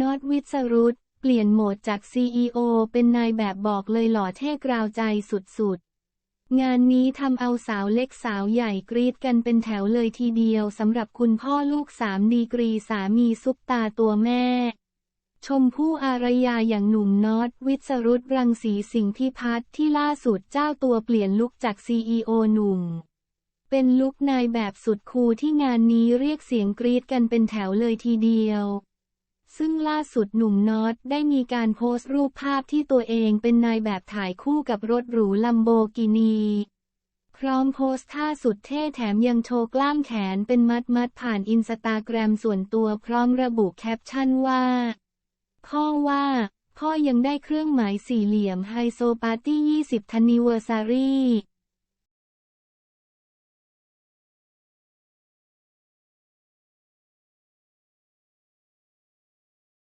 น็อตวิสรุตเปลี่ยนโหมดจาก CEO เป็นนายแบบบอกเลยหล่อเท่กราวใจสุดๆ งานนี้ทำเอาสาวเล็กสาวใหญ่กรีดกันเป็นแถวเลยทีเดียวสำหรับคุณพ่อลูกสามดีกรีสามีซุปตาตัวแม่ ชมพู่อารยาอย่างหนุ่มน็อตวิสรุตรังสีสิงห์พิพัฒน์ที่ล่าสุดเจ้าตัวเปลี่ยนลุคจาก CEO หนุ่มเป็นลุคนายแบบสุดคูลที่งานนี้เรียกเสียงกรีดกันเป็นแถวเลยทีเดียว ซึ่งล่าสุดหนุ่มน็อตได้มีการโพสต์รูปภาพที่ตัวเองเป็นนายแบบถ่ายคู่กับรถหรูลัมโบกินี พร้อมโพสต์ท่าสุดเท่แถมยังโชว์กล้ามแขนเป็นมัดมัดผ่านอินสตาแกรมส่วนตัวพร้อมระบุแคปชั่นว่าพ่อว่า พ่อยังได้เครื่องหมายสี่เหลี่ยมไฮโซปาร์ตี้ 20 ทันนิเวอร์ซารี